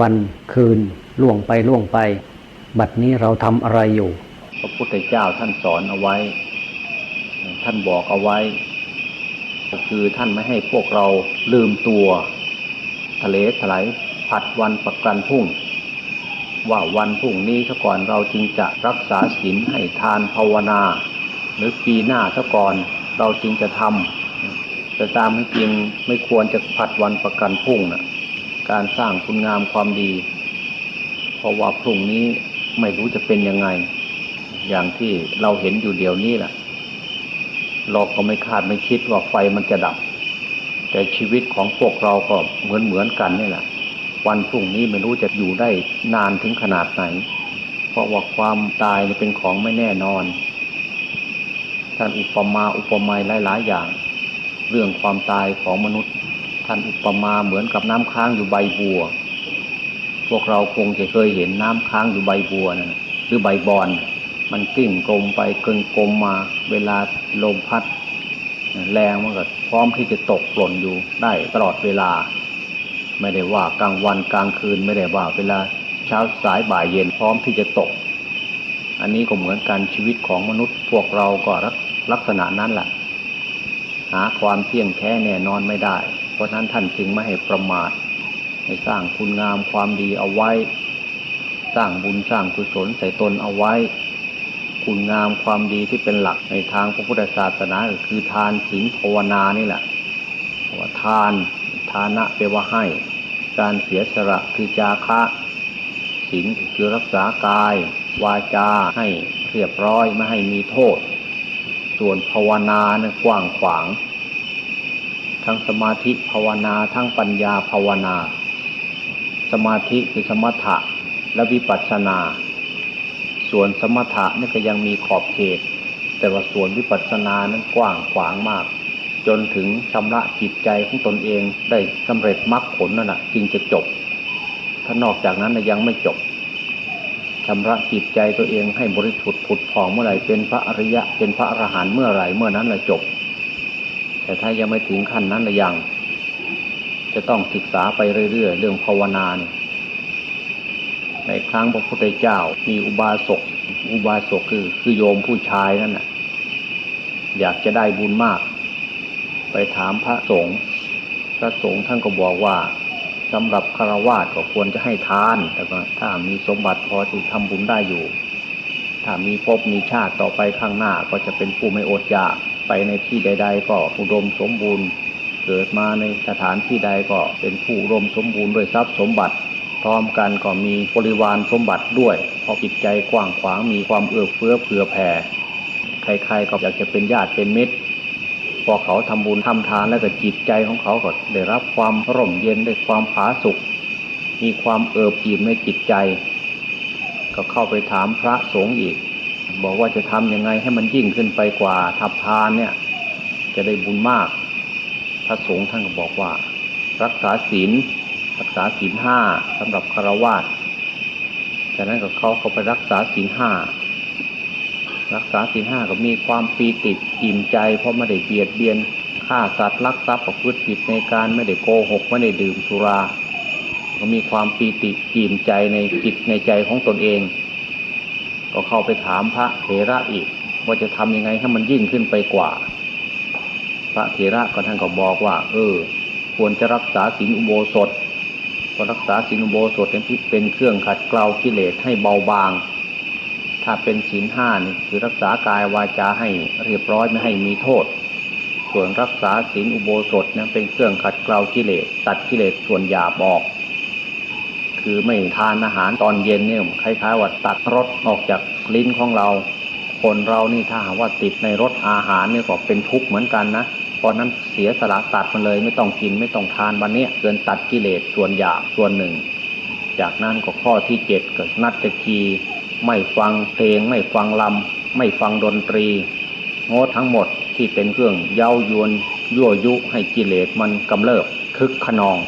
วันคืนล่วงไปล่วงไป บัดนี้เราทำอะไรอยู่พระพุทธเจ้าท่านสอนเอาไว้ ท่านบอกเอาไว้ คือท่านไม่ให้พวกเราลืมตัว ทะเลถลายผัดวันประกันพุ่ง ว่าวันพุ่งนี้ซะก่อนเราจึงจะรักษาศีลให้ทานภาวนา หรือปีหน้าซะก่อนเราจึงจะทำแต่ตามให้จริงไม่ควรจะผัดวันประกันพุ่งนะ การสร้างคุณงามความดี เพราะว่าพรุ่งนี้ไม่รู้จะเป็นยังไง อย่างที่เราเห็นอยู่เดี๋ยวนี้แหละเราก็ไม่คาดไม่คิดว่าไฟมันจะดับ แต่ชีวิตของพวกเราก็เหมือนเหมือนกันนี่แหละ วันพรุ่งนี้ไม่รู้จะอยู่ได้นานถึงขนาดไหน เพราะว่าความตายเป็นของไม่แน่นอนท่านอุปมาอุปไมยหลาย ๆ อย่าง เรื่องความตายของมนุษย์ ท่านอุปมาเหมือนกับน้ำค้างอยู่ใบบัว พวกเราคงจะเคยเห็นน้ำค้างอยู่ใบบัวนะหรือใบบอน มันกลิ้งกลมไปกลึงกลมมา เวลาลมพัด แรงมันก็พร้อมที่จะตกหล่นอยู่ได้ตลอดเวลา ไม่ได้ว่ากลางวันกลางคืนไม่ได้ว่าเวลาเช้าสายบ่ายเย็นพร้อมที่จะตก อันนี้ก็เหมือนกันชีวิตของมนุษย์พวกเราก็ลักษณะนั้นแหละหาความเที่ยงแท้แน่นอนไม่ได้ เพราะนั้นท่านจึงไม่ให้ประมาทให้สร้างคุณงามความดีเอาไว้ สร้างบุญสร้างกุศลใส่ตนเอาไว้ คุณงามความดีที่เป็นหลักในทางพระพุทธศาสนาก็คือทานศีลภาวนานี่แหละว่าทานทานะแปลว่าให้ การเสียสละคือจาคะศีลคือรักษากาย วาจาให้เรียบร้อยไม่ให้มีโทษ ส่วนภาวนานะกว้างขวาง ทั้งสมาธิภาวนา ทั้งปัญญาภาวนา สมาธิคือสมถะและวิปัสสนา ส่วนสมถะนี่ก็ยังมีขอบเขต แต่ว่าส่วนวิปัสสนานั้นกว้างขวางมาก จนถึงชำระจิตใจของตนเองได้สำเร็จมรรคผลนั่นแหะจึงจะจบ ถ้านอกจากนั้นยังไม่จบชำระจิตใจตัวเองให้บริสุทธิ์ผุดผ่องเมื่อไหร่เป็นพระอริยะเป็นพระอรหันต์เมื่อไหร่เมื่อนั้นแหละจบ แต่ถ้ายังไม่ถึงขั้นนั้นละยัง จะต้องศึกษาไปเรื่อยๆ เรื่องภาวนาเนี่ยในครั้งพระพุทธเจ้ามีอุบาสก อุบาสกคือคือโยมผู้ชายนั่นน่ะอยากจะได้บุญมาก ไปถามพระสงฆ์พระสงฆ์ท่านก็บอกว่าสำหรับคารวาสก็ควรจะให้ทาน แต่ว่าถ้ามีสมบัติพอที่ทำบุญได้อยู่ ถ้ามีภพมีชาติต่อไปข้างหน้าก็จะเป็นผู้ไม่อดอยาก ไปในที่ใด ๆ ก็อุดมสมบูรณ์ เกิดมาในสถานที่ใดก็เป็นผู้อุดมสมบูรณ์ด้วยทรัพย์สมบัติ พร้อมกันก็มีบริวารสมบัติด้วยเพราะจิตใจกว้างขวางมีความเอื้อเฟื้อเผื่อแผ่ใครๆก็อยากจะเป็นญาติเป็นมิตรพอเขาทำบุญทำทานแล้วก็จิตใจของเขาก็ได้รับความร่มเย็นได้ความผาสุกมีความเอิบอิ่มในจิตใจ ก็เข้าไปถามพระสงฆ์อีก บอกว่าจะทำยังไงให้มันยิ่งขึ้นไปกว่าทับทานเนี่ย จะได้บุญมาก พระสงฆ์ท่านก็บอกว่า รักษาศีลรักษาศีลห้าสำหรับคารวะจากนั้นก็เขาเขาไปรักษาศีลห้ารักษาศีลห้าก็มีความปีติอิ่มใจ เพราะไม่ได้เบียดเบียนฆ่าสัตว์ลักทรัพย์ประพฤติผิดในการไม่ได้โกหกไม่ได้ดื่มสุรา ก็มีความปีติอิ่มใจในจิตในใจของตนเอง ก็เข้าไปถามพระเถระอีก ว่าจะทำยังไงให้มันยิ่งขึ้นไปกว่า พระเถระก็ท่านก็บอกว่า เออ ควรจะรักษาศีลอุโบสถเพราะรักษาศีลอุโบสถเป็นเป็นเครื่องขัดเกลากิเลสให้เบาบาง ถ้าเป็นศีลห้านี่คือรักษากายวาจาให้เรียบร้อยไม่ให้มีโทษ ส่วนรักษาศีลอุโบสถนั้นเป็นเครื่องขัดเกลากิเลสตัดกิเลสส่วนหยาบออก คือไม่ทานอาหารตอนเย็นเนี่ยคล้ายๆว่าตัดรสออกจากลิ้นของเรา คนเรานี่ถ้าหากว่าติดในรสอาหารเนี่ยก็เป็นทุกข์เหมือนกันนะเพราะนั้นเสียสละตัดมันเลยไม่ต้องกินไม่ต้องทานวันนี้เกินตัดกิเลสส่วนหยาบส่วนหนึ่ง จากนั้นก็ข้อที่เจ็ดก็นัดจะคีไม่ฟังเพลง ไม่ฟังลำไม่ฟังดนตรีงดทั้งหมดที่เป็นเครื่องเย้ายวนยั่วยุให้กิเลสมันกำเริบคึกขนอง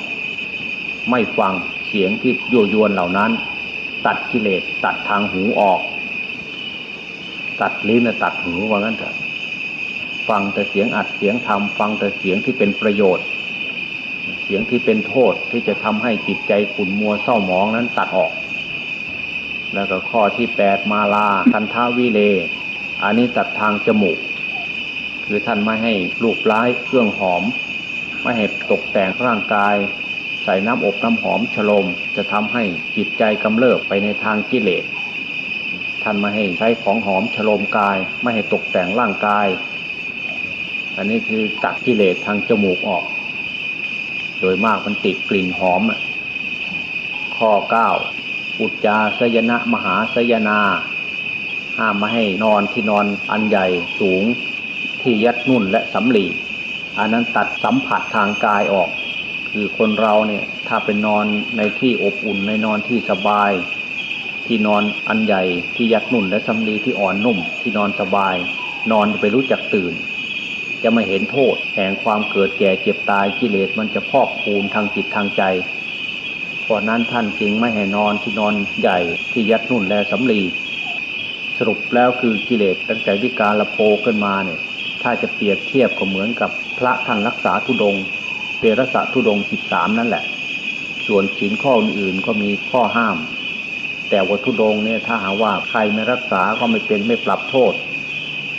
ไม่ฟัง เสียงที่ยั่วยวนเหล่านั้น ตัดกิเลสตัดทางหูออก ตัดลิ้นตัดหูว่างั้นเถอะฟังแต่เสียงอัดเสียงทำฟังแต่เสียงที่เป็นประโยชน์สสียงที่เป็นโทษที่จะทำให้จิตใจขุ่นมัวเศร้าหมองนั้นตัดออก แล้วก็ข้อที่แปดมาลาคันทาวิเลอันนี้ตัดทางจมูก คือท่านไม่ให้ลูกร้ายเครื่องหอม ไม่ให้ตกแต่งร่างกาย ใส่น้ำอบน้ำหอมฉลมจะทำให้จิตใจกำเริบไปในทางกิเลสท่านไม่ให้ใช้ของหอมฉลมกาย ไม่ให้ตกแต่งร่างกาย อันนี้คือตัดกิเลสทางจมูกออก โดยมากมันติดกลิ่นหอม ข้อเก้าอุจจาสยนะมหาสยนา ห้ามม่ให้นอนที่นอนอันใหญ่สูงที่ยัดนุ่นและสำลีอันนั้นตัดสัมผัสทางกายออก คือคนเราเนี่ยถ้าเป็นนอนในที่อบอุ่นในนอนที่สบาย ที่นอนอันใหญ่ที่ยัดนุ่นและสำลีที่อ่อนนุ่ม ที่นอนสบาย นอนไปรู้จักตื่น จะไม่เห็นโทษ แห่งความเกิดแก่เจ็บตายกิเลสมันจะพอกพูนทางจิตทางใจเพราะนั้นท่านจึงไม่ให้นอนที่นอนใหญ่ที่ยัดนุ่นและสำลีสรุปแล้วคือกิเลสตั้งแต่วิการละโพขึ้นมาเนี่ยถ้าจะเปรียบเทียบก็เหมือนกับพระท่านรักษาทุดง เประสะทุดงสิบสามนั่นแหละ ส่วนศีลข้ออื่นๆก็มีข้อห้าม แต่วัตถุดงเนี่ยถ้าหาว่าใครไม่รักษาก็ไม่เป็นไม่ปรับโทษ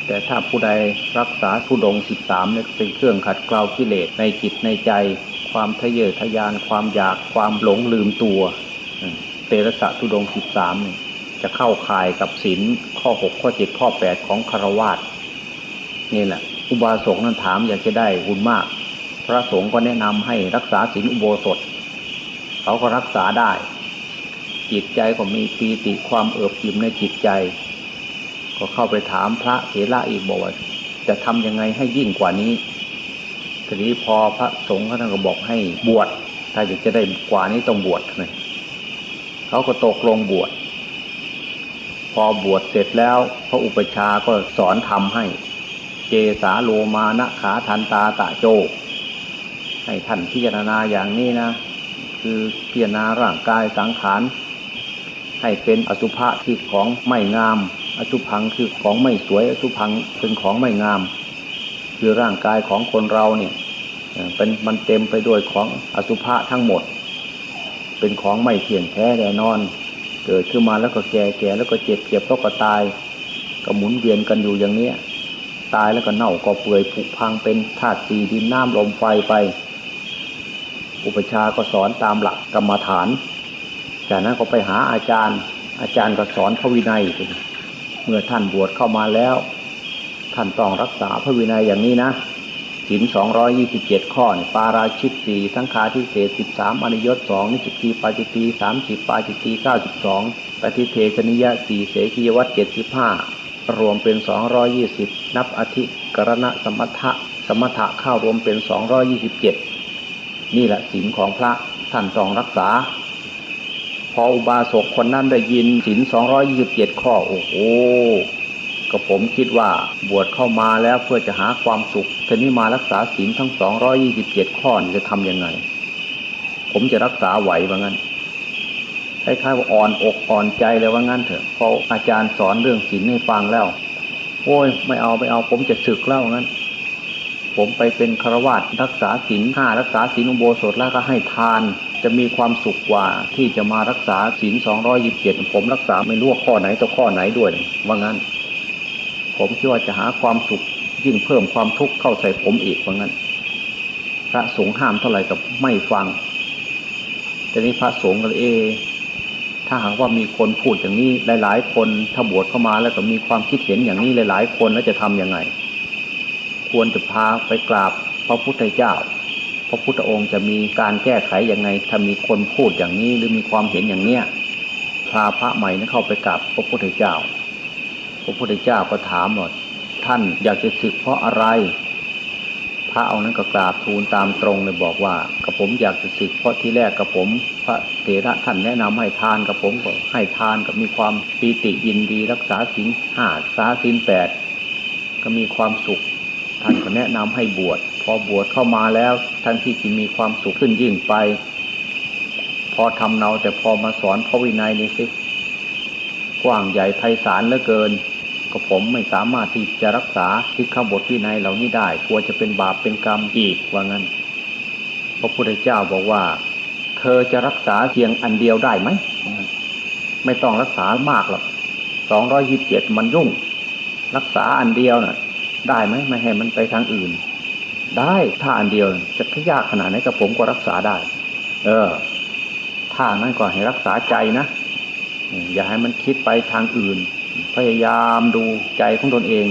แต่ถ้าผู้ใดรักษาทุดงสิบสามเนี่ยเป็นเครื่องขัดเกลากิเลสในจิตในใจ ความทะเยอทะยานความอยากความหลงลืมตัว เตระสะทุดงสิบสามเนี่ยจะเข้าข่ายกับศีลข้อหกข้อเจ็ดข้อแปดของคารวาสนี่แหละอุบาสกนั้นถามอยากจะได้บุญมาก ระสงฆ์ก็แนะนำให้รักษาศีลอุโบสถ เขาก็รักษาได้ จิตใจก็มีปีติความเอิบอิ่มในจิตใจ ก็เข้าไปถามพระเถระอีกบอกว่าจะทำยังไงให้ยิ่งกว่านี้ทีนี้พอพระสงฆ์ท่านก็บอกให้บวชถ้าอยากจะได้กว่านี้ต้องบวชเลยเขาก็ตกลงบวชพอบวชเสร็จแล้ว พระอุปชาก็สอนทำให้ เจสาโลมานะขาทันตาตะโจ ให้ท่านพิจารณาอย่างนี้นะ คือพิจารณาร่างกายสังขารให้เป็นอสุภะที่ของไม่งาม อสุพังคือของไม่สวย อสุพังเป็นของไม่งาม คือร่างกายของคนเราเนี่ยเอ่อเป็นมันเต็มไปด้วยของอสุภะทั้งหมด เป็นของไม่เที่ยงแท้แน่นอน เกิดขึ้นมาแล้วก็แก่แก่แล้วก็เจ็บเจ็บแล้วก็ตาย ก็หมุนเวียนกันอยู่อย่างเนี้ยตายแล้วก็เน่าก็เปื่อยผุพังเป็นธาตุสี่ดินน้ำลมไฟไป อุปชาก็สอนตามหลักกรรมฐาน จากนั้นก็ไปหาอาจารย์ อาจารย์ก็สอนพระวินัย เมื่อท่านบวชเข้ามาแล้ว ท่านต้องรักษาพระวินัยอย่างนี้นะศีลสองร้อยยี่สิบเจ็ดข้อนปาราชิตสี่สังฆาทิเศษสิบสามอนิยตสองนิจิตีปาจิตีสามสิบปาจิตีเก้าสิบสองปฏิเทชนิยะสี่เสกียวัตเจ็ดสิบห้ารวมเป็นสองร้อยยี่สิบนับอธิกรณะสมถะสมถะเข้ารวมเป็นสองร้อยยี่สิบเจ็ด นี่แหละศีลของพระท่านต้องรักษา พออุบาสกคนนั้นได้ยินศีลสองร้อยี่สิบเจ็ดข้อโอ้โหก็ผมคิดว่าบวชเข้ามาแล้วเพื่อจะหาความสุขทีนี้มารักษาศีลทั้งสองร้อยี่สิบเจ็ดข้อนี่จะทำยังไง ผมจะรักษาไหวว่างั้นคล้ายๆว่าอ่อนอกอ่อนใจเลยว่างั้นเถอะพออาจารย์สอนเรื่องศีลให้ฟังแล้ว โอ้ยไม่เอาไม่เอาผมจะศึกแล้วงั้น ผมไปเป็นฆราวาสรักษาศีลห้ารักษาศีลอุโบสถแล้วก็ให้ทาน จะมีความสุขกว่าที่จะมารักษาศีลสองร้อยิบเจ็ดผมรักษาไม่รู้ข้อไหนต่อข้อไหนด้วยว่างั้น ผมคิดว่าจะหาความสุขยิ่งเพิ่มความทุกข์เข้าใส่ผมอีกว่างั้น พระสงฆ์ห้ามเท่าไหร่กับไม่ฟัง แต่นี้พระสงฆ์ก็เลยเอถ้าหากว่ามีคนพูดอย่างนี้หลาย ๆ คนถ้าบวชเข้ามาแล้วก็มีความคิดเห็นอย่างนี้หลาย ๆ คนแล้วจะทำยังไง ควรจะพาไปกราบพระพุทธเจ้า พระพุทธองค์จะมีการแก้ไขอย่างไงถ้ามีคนพูดอย่างนี้หรือมีความเห็นอย่างเนี้ยพาพระใหม่นั้นเข้าไปกราบพระพุทธเจ้า พระพุทธเจ้าก็ถามว่าท่านอยากจะศึกเพราะอะไร พระเอานั้นก็กราบทูลตามตรงเลยบอกว่ากระผมอยากจะศึกเพราะที่แรกกระผม พระเถระท่านแนะนำให้ทานกระผมก็ให้ทานกับมีความปีติยินดีรักษาศีลห้ารักษาศีลแปดก็มีความสุข ท่านก็แนะนำให้บวช พอบวชเข้ามาแล้วท่านที่จะมีความสุขขึ้นยิ่งไป พอทำเนาแต่พอมาสอนพระวินัยนี่สิกว้างใหญ่ไพศาลเหลือเกิน ก็ผมไม่สามารถที่จะรักษาที่ข้าบทวินัยเหล่านี้ได้กลัวจะเป็นบาปเป็นกรรมอีกว่างั้น พระพุทธเจ้าบอกว่า เธอจะรักษาเพียงอันเดียวได้ไหมไม่ต้องรักษามากหรอกสองร้อยยิบเจ็ดมันยุ่ง รักษาอันเดียวน่ะ ได้ไหมไม่ให้มันไปทางอื่น ได้ถ้าอันเดียวจะยากขนาดไหนกับผมก็รักษาได้ เออ ถ้านั้นก็ให้รักษาใจนะอย่าให้มันคิดไปทางอื่น พยายามดูใจของตนเอง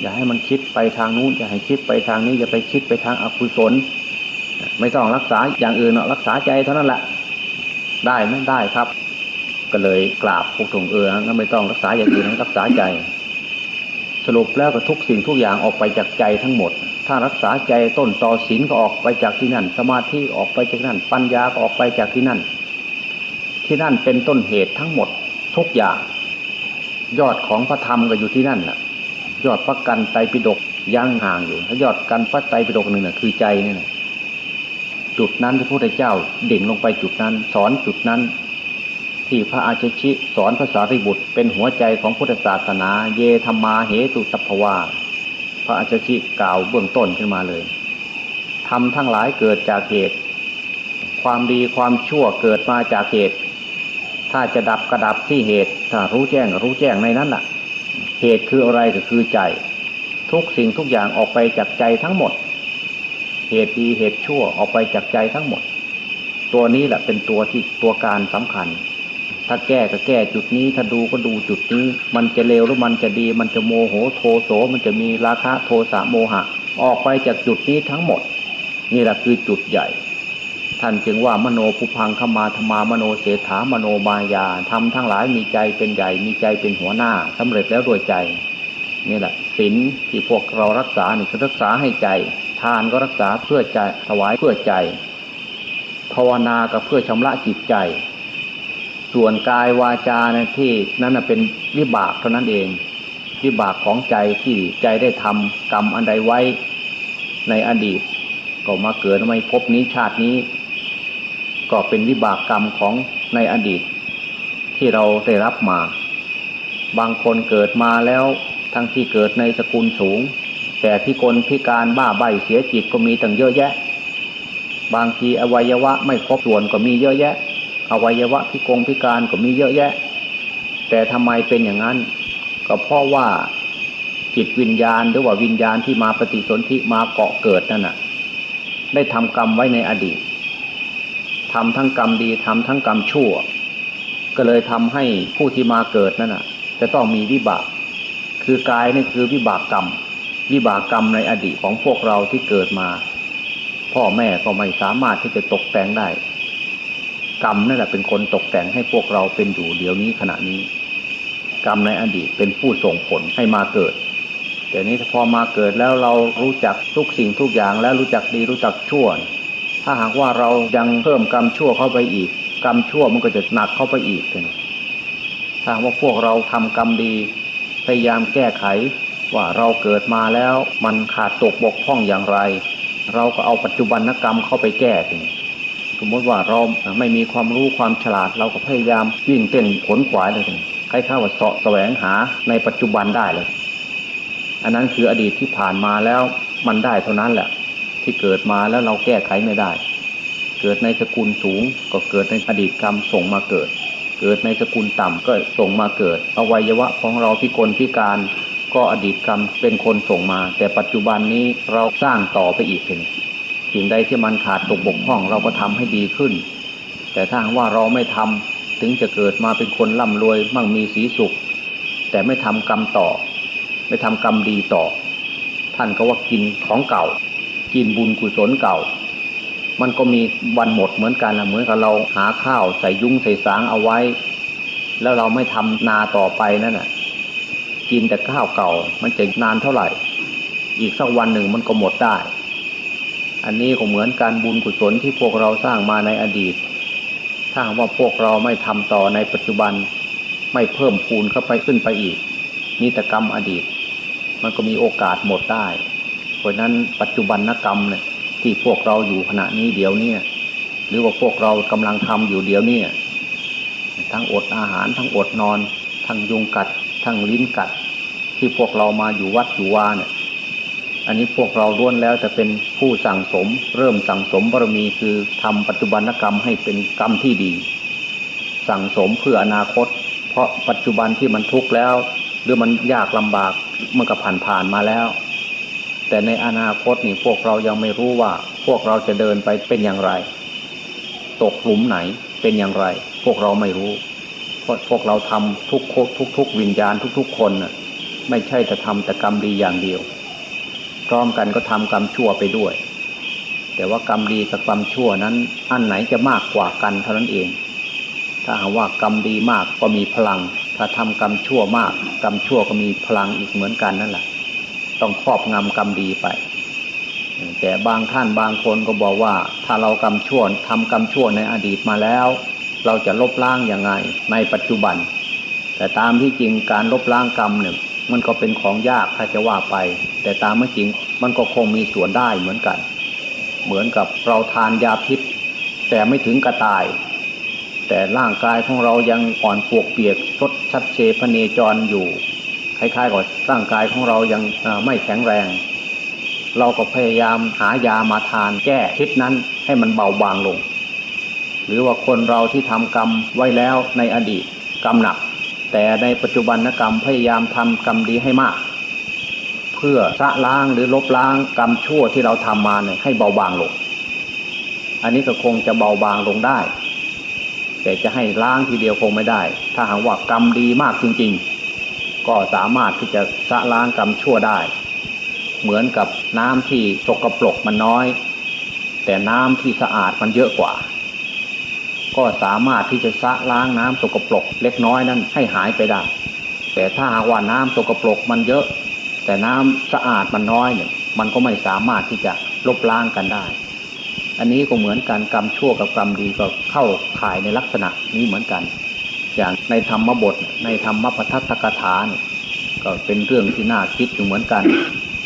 อย่าให้มันคิดไปทางนู้นอย่าให้คิดไปทางนี้อย่าไปคิดไปทางอกุศลไม่ต้องรักษาอย่างอื่นหรอกรักษาใจเท่านั้นแหละ ได้ไหมได้ครับ ก็เลยกราบพวกถงเอองั้นไม่ต้องรักษาอย่างอื่นรักษาใจ สรุปแล้วก็ทุกสิ่งทุกอย่างออกไปจากใจทั้งหมด ถ้ารักษาใจต้นต่อศีลก็ออกไปจากที่นั่น สมาธิออกไปจากนั่น ปัญญาก็ออกไปจากที่นั่น ที่นั่นเป็นต้นเหตุทั้งหมดทุกอย่าง ยอดของพระธรรมก็อยู่ที่นั่นแหละยอดพระกันไตรปิฎกยังห่างอยู่ ถ้ายอดกันพระไตรปิฎกหนึ่งน่ะคือใจนี่แหละจุดนั้นพระพุทธเจ้าเด่งลงไปจุดนั้น สอนจุดนั้น ที่พระอาชิชิสอนภาษาริบุตร เป็นหัวใจของพุทธศาสนา เยธรรมาเหตุตัพวาพระอาชิชิกล่าวเบื้องต้นขึ้นมาเลยทำทั้งหลายเกิดจากเหตุ ความดีความชั่วเกิดมาจากเหตุ ถ้าจะดับกระดับที่เหตุ ถ้ารู้แจ้งรู้แจ้งในนั้นล่ะ เหตุคืออะไรก็คือใจ ทุกสิ่งทุกอย่างออกไปจากใจทั้งหมด เหตุดีเหตุชั่วออกไปจากใจทั้งหมด ตัวนี้แหละเป็นตัวที่ตัวการสำคัญ ถ้าแก้ก็แก้จุดนี้ ถ้าดูก็ดูจุดนี้ มันจะเลวหรือมันจะดี มันจะโมโหโทโส มันจะมีราคะโทสะโมหะ ออกไปจากจุดนี้ทั้งหมด นี่แหละคือจุดใหญ่ ท่านจึงว่ามโนภูพังขมาธรรมามโนเสถามโนมายาทำทั้งหลายมีใจเป็นใหญ่ มีใจเป็นหัวหน้าสำเร็จแล้วด้วยใจนี่แหละศีลที่พวกเรารักษานี่คือรักษาให้ใจ ทานก็รักษาเพื่อใจถวายเพื่อใจภาวนาก็เพื่อชำระจิตใจ ส่วนกายวาจาเนี่ยที่นั่นเป็นวิบากเท่านั้นเอง วิบากของใจที่ใจได้ทำกรรมอันใดไว้ในอดีต ก็มาเกิดไม่พบนี้ชาตินี้ ก็เป็นวิบากกรรมของในอดีต ที่เราได้รับมา บางคนเกิดมาแล้วทั้งที่เกิดในสกุลสูง แต่พิกลพิการบ้าใบเสียจิตก็มีตั้งเยอะแยะ บางทีอวัยวะไม่ครบส่วนก็มีเยอะแยะ อวัยวะพิกงพิการก็มีเยอะแยะ แต่ทำไมเป็นอย่างนั้น ก็เพราะว่าจิตวิญญาณหรือว่าวิญญาณที่มาปฏิสนธิมาเกาะเกิดนั่นน่ะ ได้ทำกรรมไว้ในอดีตทำทั้งกรรมดีทำทั้งกรรมชั่ว ก็เลยทำให้ผู้ที่มาเกิดนั่นน่ะ จะต้องมีวิบาก คือกายนี่คือวิบากกรรม วิบากกรรมในอดีตของพวกเราที่เกิดมา พ่อแม่ก็ไม่สามารถที่จะตกแต่งได้ กรรมนั่นแหละเป็นคนตกแต่งให้พวกเราเป็นอยู่เดี๋ยวนี้ขณะนี้ กรรมในอดีตเป็นผู้ส่งผลให้มาเกิด แต่นี้พอมาเกิดแล้วเรารู้จักทุกสิ่งทุกอย่างแล้วรู้จักดีรู้จักชั่ว ถ้าหากว่าเรายังเพิ่มกรรมชั่วเข้าไปอีก กรรมชั่วมันก็จะหนักเข้าไปอีกเลยถ้าหากว่าพวกเราทำกรรมดี พยายามแก้ไขว่าเราเกิดมาแล้วมันขาดตกบกพร่องอย่างไร เราก็เอาปัจจุบันกรรมเข้าไปแก้ทีส มมติว่าเราไม่มีความรู้ความฉลาดเราก็พยายามวิ่งเต้นขนขวายเลยใคล้าวเสาะแสวงหาในปัจจุบันได้เลย อันนั้นคืออดีตที่ผ่านมาแล้วมันได้เท่านั้นแหละ ที่เกิดมาแล้วเราแก้ไขไม่ได้ เกิดในสกุลสูงก็เกิดในอดีตกรรมส่งมาเกิด เกิดในสกุลต่ำก็ส่งมาเกิด อวัยวะของเราพิกลพิการก็อดีตกรรมเป็นคนส่งมา แต่ปัจจุบันนี้เราสร้างต่อไปอีกเป็น สิ่งใดที่มันขาดตกบกพร่อง เราก็ทำให้ดีขึ้น แต่ถ้าว่าเราไม่ทำถึงจะเกิดมาเป็นคนร่ำรวยมั่งมีสีสุข แต่ไม่ทำกรรมต่อ ไม่ทำกรรมดีต่อ ท่านก็ว่ากินของเก่า กินบุญกุศลเก่า มันก็มีวันหมดเหมือนกันนะเหมือนกับเราหาข้าวใส่ยุ้งใส่สางเอาไว้ แล้วเราไม่ทำนาต่อไปนั่นน่ะกินแต่ข้าวเก่า มันจะนานเท่าไหร่ อีกสักวันหนึ่งมันก็หมดได้ อันนี้ก็เหมือนการบุญกุศลที่พวกเราสร้างมาในอดีต ถ้าว่าพวกเราไม่ทำต่อในปัจจุบัน ไม่เพิ่มพูนเข้าไปขึ้นไปอีกนิตกรรมอดีต มันก็มีโอกาสหมดได้ เพราะนั้นปัจจุบันนกรรมเนี่ยที่พวกเราอยู่ขณะนี้เดี๋ยวนี้หรือว่าพวกเรากำลังทำอยู่เดี๋ยวนี้ทั้งอดอาหารทั้งอดนอน ทั้งยุงกัด ทั้งลิ้นกัด ที่พวกเรามาอยู่วัดอยู่วาเนี่ย อันนี้พวกเราล้วนแล้วจะเป็นผู้สั่งสม เริ่มสั่งสมบารมีคือทำปัจจุบันกรรมให้เป็นกรรมที่ดี สั่งสมเพื่ออนาคต เพราะปัจจุบันที่มันทุกข์แล้ว หรือมันยากลำบากเมันก็ผ่านผ่านมาแล้ว แต่ในอนาคตนี่พวกเรายังไม่รู้ว่า พวกเราจะเดินไปเป็นอย่างไร ตกหลุมไหนเป็นอย่างไร พวกเราไม่รู้เพราะพวกเราทำทุกโคทุกทุกวิญญาณทุก ๆ คนน่ะไม่ใช่จะทำแต่กรรมดีอย่างเดียว พร้อมกันก็ทำกรรมชั่วไปด้วย แต่ว่ากรรมดีกับกรรมชั่วนั้น อันไหนจะมากกว่ากันเท่านั้นเอง ถ้าหากว่ากรรมดีมากก็มีพลัง ถ้าทำกรรมชั่วมาก กรรมชั่วก็มีพลังอีกเหมือนกันนั่นแหละ ต้องครอบงำกรรมดีไป แต่บางท่านบางคนก็บอกว่า ถ้าเรากรรมชั่วทำกรรมชั่วในอดีตมาแล้ว เราจะลบล้างยังไงในปัจจุบัน แต่ตามที่จริงการลบล้างกรรมเนี่ย มันก็เป็นของยากถ้าจะว่าไป แต่ตามไม่จริงมันก็คงมีส่วนได้เหมือนกัน เหมือนกับเราทานยาพิษ แต่ไม่ถึงกระตาย แต่ร่างกายของเรายังอ่อนปวกเปียกชดชัดเชพเนจรอยู่คล้ายๆกับร่างกายของเรายังไม่แข็งแรง เราก็พยายามหายามาทานแก้พิษนั้นให้มันเบาบางลง หรือว่าคนเราที่ทำกรรมไว้แล้วในอดีตกรรมหนัก แต่ในปัจจุบันกรรมพยายามทำกรรมดีให้มาก เพื่อสะล้างหรือลบล้างกรรมชั่วที่เราทำมาเนี่ยให้เบาบางลง อันนี้ก็คงจะเบาบางลงได้ แต่จะให้ล้างทีเดียวคงไม่ได้ ถ้าหากว่ากรรมดีมากจริง ๆ ก็สามารถที่จะสะล้างกรรมชั่วได้ เหมือนกับน้ำที่สกปรกมันน้อย แต่น้ำที่สะอาดมันเยอะกว่า ก็สามารถที่จะสะล้างน้ำสกปรกเล็กน้อยนั้นให้หายไปได้ แต่ถ้าหากว่าน้ำสกปรกมันเยอะ แต่น้ำสะอาดมันน้อยเนี่ยมันก็ไม่สามารถที่จะลบล้างกันได้ อันนี้ก็เหมือนกันกรรมชั่วกับกรรมดีก็เข้าข่ายในลักษณะนี้เหมือนกัน อย่างในธรรมบทในธรรมปทัตตกถาเนี่ยก็เป็นเรื่องที่น่าคิดอยู่เหมือนกัน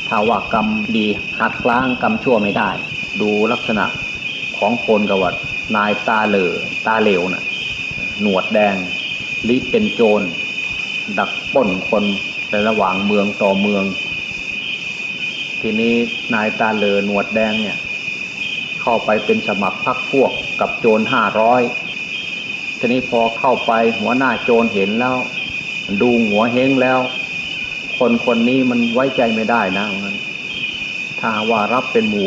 ถ้าว่ากรรมดีหักล้างกรรมชั่วไม่ได้ ดูลักษณะของคนกับว่า นายตาเหลอตาเหลวน่ะ หนวดแดงลิเป็นโจร ดักป้นคนในระหว่างเมืองต่อเมือง ทีนี้นายตาเหลอหนวดแดงเนี่ย เข้าไปเป็นสมัครพักพวกกับโจรห้าร้อยทีนี้พอเข้าไปหัวหน้าโจรเห็นแล้ว ดูหัวเฮงแล้ว คนคนนี้มันไว้ใจไม่ได้นะงั้นถ้าว่ารับเป็นมู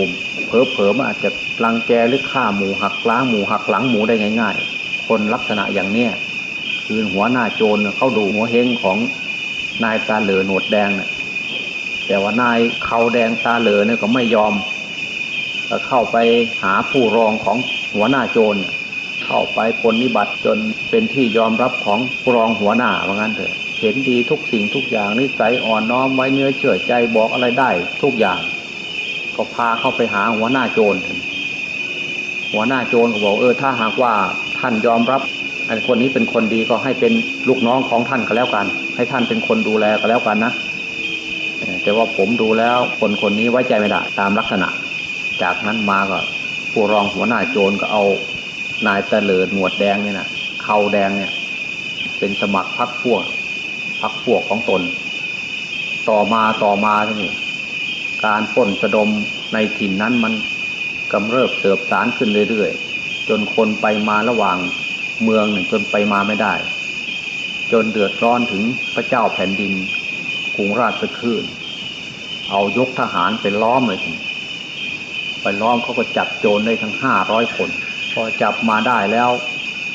เผลอๆมันอาจจะรังแกหรือฆ่าหมูหักล้างหมูหักหลังหมูได้ง่าย ๆ คนลักษณะอย่างเนี้ยคือหัวหน้าโจรเข้าดูหัวเฮงของนายตาเหลือหนวดแดงเนี่ยแต่ว่านายเขาแดงตาเหลือเนี่ยก็ไม่ยอมก็เข้าไปหาผู้รองของหัวหน้าโจรเข้าไปปนนิบัติจนเป็นที่ยอมรับของผู้รองหัวหน้าว่างั้นเถอะเห็นดีทุกสิ่งทุกอย่างนิสัยอ่อนน้อมไว้เนื้อเชื่อใจบอกอะไรได้ทุกอย่าง ก็พาเข้าไปหาหัวหน้าโจร หัวหน้าโจรก็บอกเออถ้าหากว่าท่านยอมรับอันคนนี้เป็นคนดีก็ให้เป็นลูกน้องของท่านก็แล้วกัน ให้ท่านเป็นคนดูแลก็แล้วกันนะแต่ว่าผมดูแล้วคนคนนี้ไว้ใจไม่ได้ตามลักษณะ จากนั้นมาก็ผู้รองหัวหน้าโจรก็เอานายเตลิดหนวดแดงเนี่ยนะเขาแดงเนี่ย เป็นสมัครพักพวกพักพวกของตน ต่อมาต่อมาที่นี่การปล้นสะดมในถิ่นนั้นมัน กำเริบเติบสารขึ้นเรื่อยๆ จนคนไปมาระหว่างเมืองจนไปมาไม่ได้ จนเดือดร้อนถึงพระเจ้าแผ่นดินกรุงราชคลื่นเอายกทหารไปล้อมเลยทีไปล้อมเขาก็จับโจรได้ทั้งห้าร้อยคน พอจับมาได้แล้ว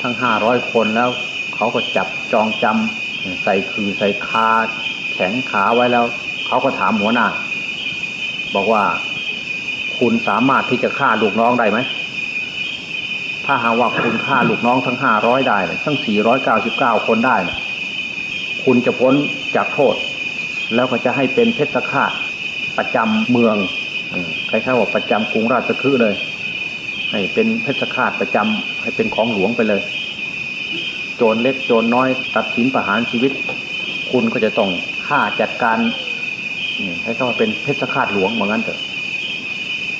ทั้งห้าร้อยคนแล้ว เขาก็จับจองจำใส่คือใส่คาแข็งขาไว้แล้ว เขาก็ถามหัวหน้า บอกว่า คุณสามารถที่จะฆ่าลูกน้องได้ไหมถ้าหากว่าคุณฆ่าลูกน้องทั้งห้าร้อยได้เนี่ยทั้งสี่ร้อยเก้าสิบเก้าคนได้เนี่ยคุณจะพ้นจากโทษ แล้วก็จะให้เป็นเพชฌฆาตประจำเมืองอืมคล้ายๆว่าประจำกรุงราชคฤห์เลย ให้เป็นเพชฌฆาตประจำให้เป็นของหลวงไปเลย โจรเล็กโจรน้อยตัดสินประหารชีวิต คุณก็จะต้องฆ่าจัดการให้เขาว่าเป็นเพชฌฆาตหลวงเหมือนกันเถอะ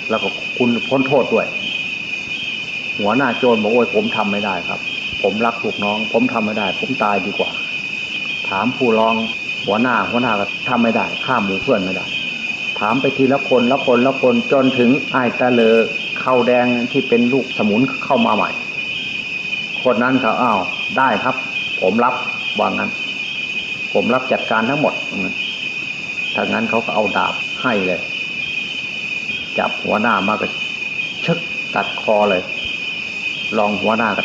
แล้วก็คุณพ้นโทษด้วย หัวหน้าโจรบอกโอ้ยผมทำไม่ได้ครับ ผมรักลูกน้อง ผมทำไม่ได้ ผมตายดีกว่า ถามผู้รองหัวหน้าหัวหน้าก็ทำไม่ได้ฆ่าหมูเพื่อนไม่ได้ ถามไปทีละคนละคนละคนจนถึงไอ้ตาเลอเข้าแดงที่เป็นลูกสมุนเข้ามาใหม่ คนนั้นเขาอ้าวได้ครับ ผมรับวางนั้น ผมรับจัดการทั้งหมดถ้างั้นเขาก็เอาดาบให้เลย จับหัวหน้ามาก็ชึกตัดคอเลย ลองหัวหน้าก็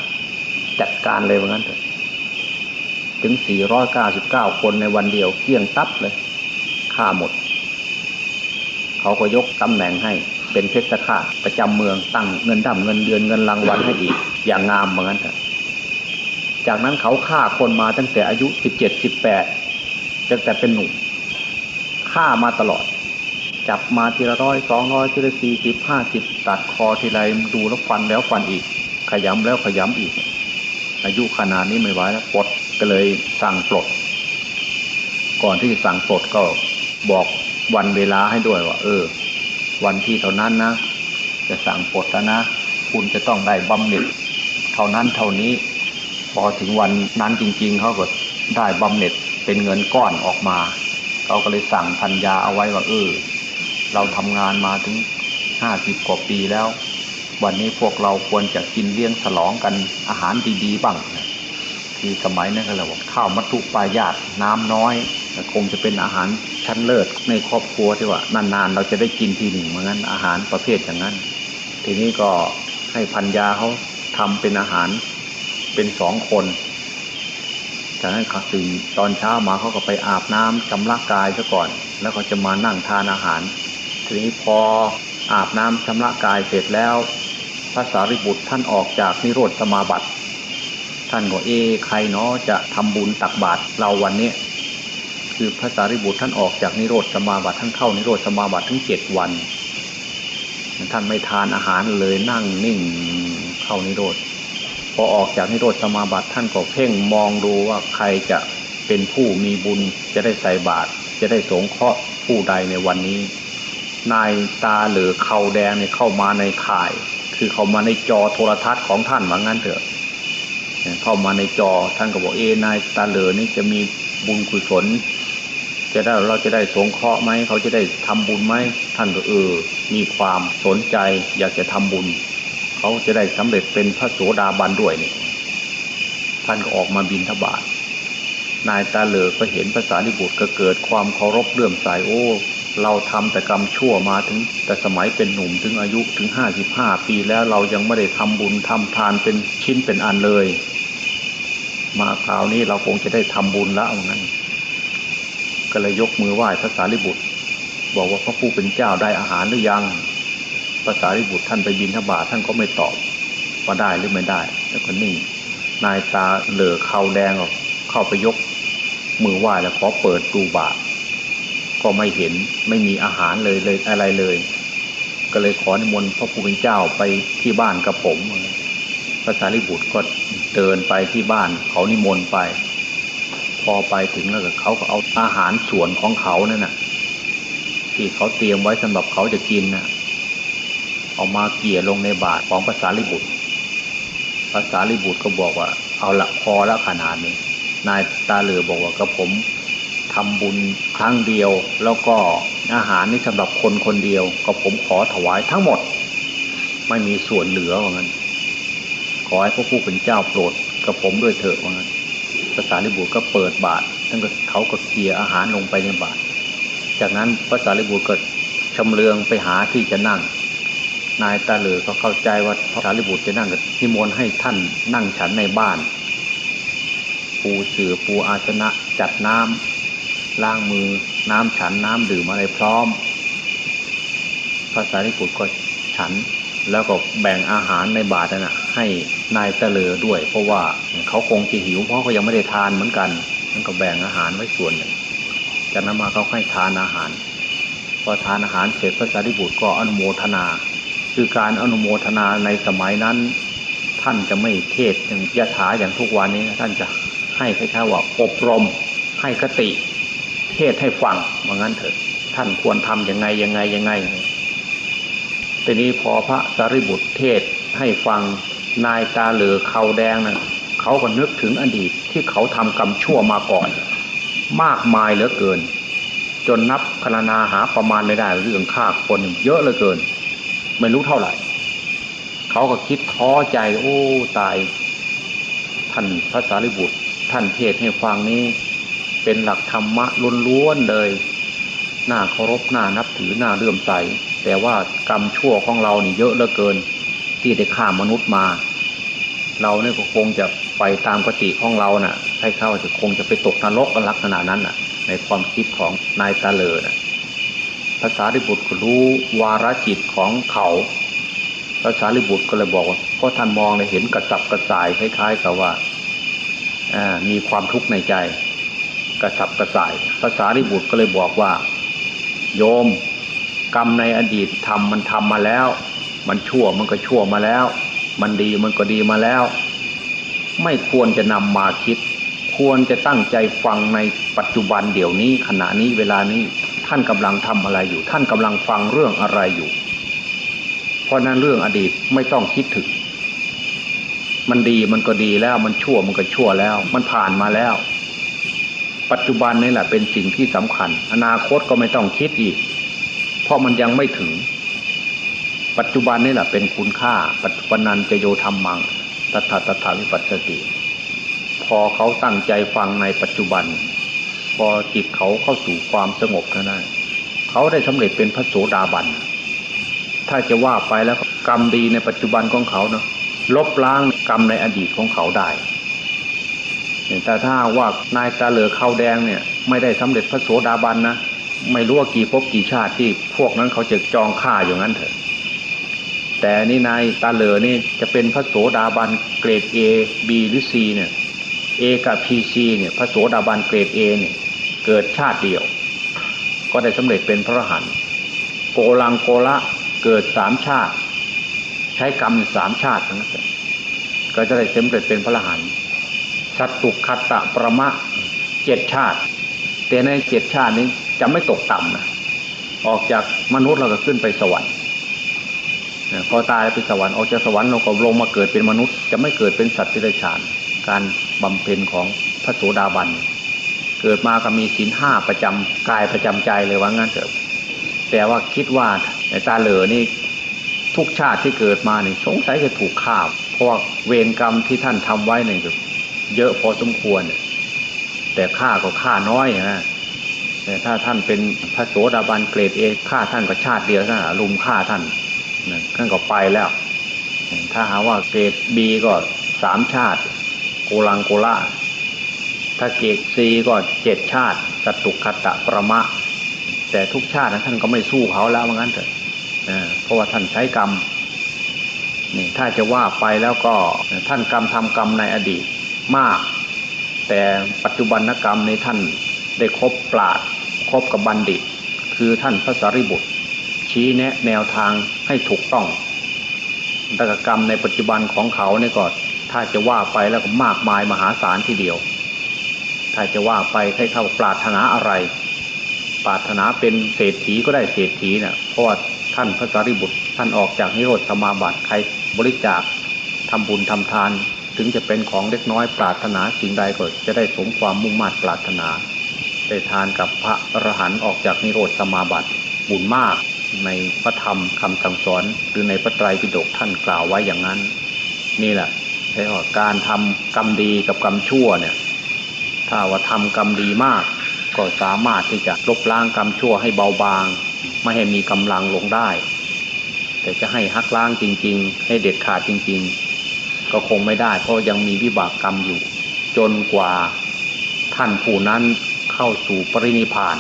จัดการเลยว่างั้นเถอะถึง 499 คนในวันเดียวเกี้ยงตับเลยฆ่าหมด เขาก็ยกตำแหน่งให้เป็นเพชรฆาตประจำเมืองตั้งเงินดำเงินเดือนเงินรางวัลให้อีก อย่างงามเหมือนกันเถอะจากนั้นเขาฆ่าคนมาตั้งแต่อายุ 17 18ตั้งแต่เป็นหนุ่มฆ่ามาตลอด จับมาทีละร้อยสองร้อยทีละสี่สิบห้าสิบตัดคอทีไรดูแล้วฟันแล้วฟันอีก ขยำแล้วขยำอีก อายุขนาดนี้ไม่ไหวแล้วปลดก็เลยสั่งปลด ก่อนที่จะสั่งปลดก็บอกวันเวลาให้ด้วยว่า เออ วันที่เท่านั้นนะ จะสั่งปลดแล้วนะ คุณจะต้องได้บำเหน็จเท่านั้นเท่านี้ พอถึงวันนั้นจริง ๆเขาก็ได้บำเหน็จเป็นเงินก้อนออกมาเขาก็เลยสั่งพันยาเอาไว้ว่าเออ เราทำงานมาถึงห้าสิบกว่าปีแล้ว วันนี้พวกเราควรจะกินเลี้ยงฉลองกันอาหารดีๆบ้างคือสมัยนั้นก็เลยบอกข้าวมัทุปายาตน้ำน้อยคงจะเป็นอาหารชั้นเลิศในครอบครัวที่ว่านานๆ เราจะได้กินทีหนึ่งเหมือนกันอาหารประเภทอย่างนั้น ทีนี้ก็ให้พันยาเขาทำเป็นอาหารเป็นสองคนจากนั้นเขาตื่นตอนเช้ามาเขาก็ไปอาบน้ำชำระกายซะก่อน แล้วก็จะมานั่งทานอาหาร ทีนี้พออาบน้ำชำระกายเสร็จแล้วพระสารีบุตรท่านออกจากนิโรธสมาบัติ ท่านก็เอใครเนาะจะทำบุญตักบาตรเราวันนี้คือพระสารีบุตรท่านออกจากนิโรธสมาบัติท่านเข้านิโรธสมาบัติทั้งเจ็ดวัน ท่านไม่ทานอาหารเลยนั่งนิ่งเข้านิโรธพอออกจากนิโรธสมาบัติท่านก็เพ่งมองดูว่าใครจะเป็นผู้มีบุญจะได้ใส่บาตรจะได้สงเคราะห์ผู้ใดในวันนี้ นายตาเหลือเขาแดงเนี่ยเข้ามาในข่าย คือเข้ามาในจอโทรทัศน์ของท่านว่างั้นเถอะเข้ามาในจอท่านก็บอกเอนายตาเหลือนี่จะมีบุญกุศลจะได้เราจะได้สงเคราะห์ไหมเขาจะได้ทำบุญไหมท่านก็เออ มีความสนใจ อยากจะทำบุญ เขาจะได้สำเร็จเป็นพระโสดาบันด้วยเนี่ยท่านก็ออกมาบินทบาทนายตาเหลือก็เห็นภาษาลิบุตรก็เกิดความเคารพเลื่อมใสโอ้ เราทำแต่กรรมชั่วมาถึง แต่สมัยเป็นหนุ่มถึงอายุถึงห้าสิบห้าปีแล้วเรายังไม่ได้ทำบุญทำทานเป็นชิ้นเป็นอันเลย มาคราวนี้เราคงจะได้ทำบุญแล้วว่างั้น ก็เลยยกมือไหว้พระสารีบุตร บอกว่าพระผู้เป็นเจ้าได้อาหารหรือยังพระสารีบุตรท่านไปบินทบาทท่านก็ไม่ตอบว่าได้หรือไม่ได้ แล้วก็นิ่งนายตาเหลือเขาแดงออกเข้าไปยกมือไหว้แล้วขอเปิดดูบาท ก็ไม่เห็นไม่มีอาหารเลยเลยอะไรเลย ก็เลยขอนิมนต์พระผู้เป็นเจ้าไปที่บ้านกับผมพระสารีบุตรก็เดินไปที่บ้านเขานิมนต์ไป พอไปถึงแล้วเขาก็เอาอาหารส่วนของเขานั่นน่ะ ที่เขาเตรียมไว้สำหรับเขาจะกินน่ะเอามาเกี่ยลงในบาตรของภาษาลิบุตรภาษาลิบุตรก็บอกว่า เอาละพอล้วขนาดนี้นายตาเหลือบอกว่ากับผม ทำบุญครั้งเดียว แล้วก็อาหารนี่สำหรับคนคนเดียว ก็ผมขอถวายทั้งหมด ไม่มีส่วนเหลือว่างั้น ขอให้พระผู้เป็นเจ้าโปรดกับผมด้วยเถิดว่างั้นภาษาลิบุตรก็เปิดบาตรท่านก็เขาก็เคียอาหารลงไปในบาตรจากนั้นภาษาลิบุตรก็ชำเลืองไปหาที่จะนั่ง นายตาเหลือก็เข้าใจว่าภาษาลิบุตรจะนั่งก็นิมนต์ให้ท่านนั่งฉันในบ้าน ปูเสือปูอาสนะจัดน้ำ ล้างมือน้ำฉันน้ำดื่มอะไรพร้อมภาษาลิบุตรก็ฉันแล้วก็แบ่งอาหารในบาตรนั่ะให้นายเตะเลอด้วย เพราะว่าเขาคงจะหิวเพราะเขายังไม่ได้ทานเหมือนกันมันก็แบ่งอาหารไว้ส่วนหนึ่งจากนั้นมาเขาให้ทานอาหาร พอทานอาหารเสร็จพระสารีบุตรก็อนุโมทนา คือการอนุโมทนาในสมัยนั้น ท่านจะไม่เทศอย่างยถาอย่างทุกวันนี้ ท่านจะให้คล้ายๆว่าอบรมให้คติ เทศให้ฟังว่างั้นเถอะ ท่านควรทำยังไงยังไงยังไงทีนี้พอพระสารีบุตรเทศให้ฟังนายตาเหลือเขาแดงนะเขาก็นึกถึงอดีตที่เขาทำกรรมชั่วมาก่อน มากมายเหลือเกิน จนนับคณนาหาประมาณไม่ได้เรื่องฆ่าคนเยอะเหลือเกิน ไม่รู้เท่าไหร่ เขาก็คิดท้อใจโอ้ตาย ท่านพระสารีบุตร ท่านเทศให้ฟังนี้ เป็นหลักธรรมะล้วนๆเลยน่าเคารพน่านับถือน่าเลื่อมใส แต่ว่ากรรมชั่วของเรานี่เยอะเหลือเกิน ที่ได้ฆ่ามนุษย์มา เราเนี่ยก็คงจะไปตามกติของเราน่ะให้เข้าจะคงจะไปตกนรกกันลักษณะนั้นน่ะ ในความคิดของนายตาเลอน่ะภาษาริบุตรก็รู้วาระจิตของเขาภาษาริบุตรก็เลยบอกว่าก็ท่านมองเลยเห็นกระสับกระส่ายคล้าย ๆ กับว่าอ่ามีความทุกข์ในใจ กระสับกระส่ายภาษาริบุตรก็เลยบอกว่า โยม กรรมในอดีตทำมันทำมาแล้ว มันชั่วมันก็ชั่วมาแล้ว มันดีมันก็ดีมาแล้ว ไม่ควรจะนำมาคิด ควรจะตั้งใจฟังในปัจจุบันเดี๋ยวนี้ขณะนี้เวลานี้ท่านกำลังทำอะไรอยู่ ท่านกำลังฟังเรื่องอะไรอยู่ เพราะนั้นเรื่องอดีตไม่ต้องคิดถึงมันดีมันก็ดีแล้วมันชั่วมันก็ชั่วแล้ว มันผ่านมาแล้ว ปัจจุบันนี่แหละเป็นสิ่งที่สำคัญ อนาคตก็ไม่ต้องคิดอีก เพราะมันยังไม่ถึง ปัจจุบันนี่แหละเป็นคุณค่า ปัจจุบันนันจะโยธรรมังตถาตถาวิปัสสติ พอเขาตั้งใจฟังในปัจจุบัน พอจิตเขาเข้าสู่ความสงบเท่านั้นเขาได้สำเร็จเป็นพระโสดาบัน ถ้าจะว่าไปแล้วกรรมดีในปัจจุบันของเขาเนาะลบล้างกรรมในอดีตของเขาได้ แต่ถ้าว่านายตาเหลือข้าวแดงเนี่ย ไม่ได้สำเร็จพระโสดาบันนะไม่รู้ว่ากี่ภพกี่ชาติที่พวกนั้นเขาจะจองฆ่าอย่างนั้นเถอะ แต่นี่นายตาเหลือนี่จะเป็นพระโสดาบันเกรด A B หรือ C เนี่ย A กับ PC เนี่ยพระโสดาบันเกรด A เนี่ยเกิดชาติเดียว ก็ได้สำเร็จเป็นพระอรหันต์โกลังโกละเกิดสามชาติ ใช้กรรมสามชาติทั้งนั้นก็จะได้สำเร็จเป็นพระอรหันต์ สัตตุคัตตะประมะเจ็ดชาติ แต่ในเจ็ดชาตินี้จะไม่ตกต่ำนะออกจากมนุษย์เราก็ขึ้นไปสวรรค์พอตายไปสวรรค์ออกจากสวรรค์เราก็ลงมาเกิดเป็นมนุษย์ จะไม่เกิดเป็นสัตว์ที่ได้ฌาน การบำเพ็ญของพระโสดาบัน เกิดมาก็มีศีลห้าประจำกายประจำใจเลยว่างั้นเถอะแต่ว่าคิดว่าในตาเหลือนี่ทุกชาติที่เกิดมานี่สงสัยจะถูกฆ่าวเพราะเวรกรรมที่ท่านทำไว้เนี่ย เยอะพอสมควร แต่ฆ่าก็ฆ่าน้อยนะแต่ถ้าท่านเป็นพระโสดาบันเกรดเอฆ่าท่านก็ชาติเดียวท่านลุมฆ่าท่านนะท่านก็ไปแล้ว ถ้าหาว่าเกรดบีก็สามชาติ โกลังโกละถ้าเกรดซีก็เจ็ดชาติสตุคตะประมะ แต่ทุกชาตินะท่านก็ไม่สู้เขาแล้วว่างั้นเถอะนะเพราะว่าท่านใช้กรรมนี่ถ้าจะว่าไปแล้วก็ท่านกรรมทำกรรมในอดีต มาก แต่ปัจจุบันกรรมในท่านได้คบปราดคบกับบัณฑิต คือท่านพระสารีบุตร ชี้แนะแนวทางให้ถูกต้องต่กรรมในปัจจุบันของเขาเนี่ยก็ถ้าจะว่าไปแล้วก็มากมายมหาศาลทีเดียว ถ้าจะว่าไปให้เขาปรารถนาอะไร ปรารถนาเป็นเศรษฐีก็ได้เศรษฐีเนี่ยเพราะว่าท่านพระสารีบุตร ท่านออกจากนิโรธสมาบัติใครบริจาคทำบุญทำทาน ถึงจะเป็นของเล็กน้อยปรารถนาสิ่งใดก็จะได้สมความมุ่งมั่นปรารถนา ได้ทานกับพระอรหันต์ออกจากนิโรธสมาบัติบุญมากในพระธรรมคำสั่งสอนหรือในพระไตรปิฎกท่านกล่าวไว้อย่างนั้น นี่แหละใช่ว่าการทำกรรมดีกับกรรมชั่วเนี่ยถ้าว่าทำกรรมดีมาก ก็สามารถที่จะลบล้างกรรมชั่วให้เบาบาง ไม่ให้มีกำลังลงได้ แต่จะให้ฮักล้างจริง ๆ ให้เด็ดขาดจริง ๆ ก็คงไม่ได้ เพราะยังมีวิบากกรรมอยู่ จนกว่าท่านผู้นั้นเข้าสู่ปรินิพาน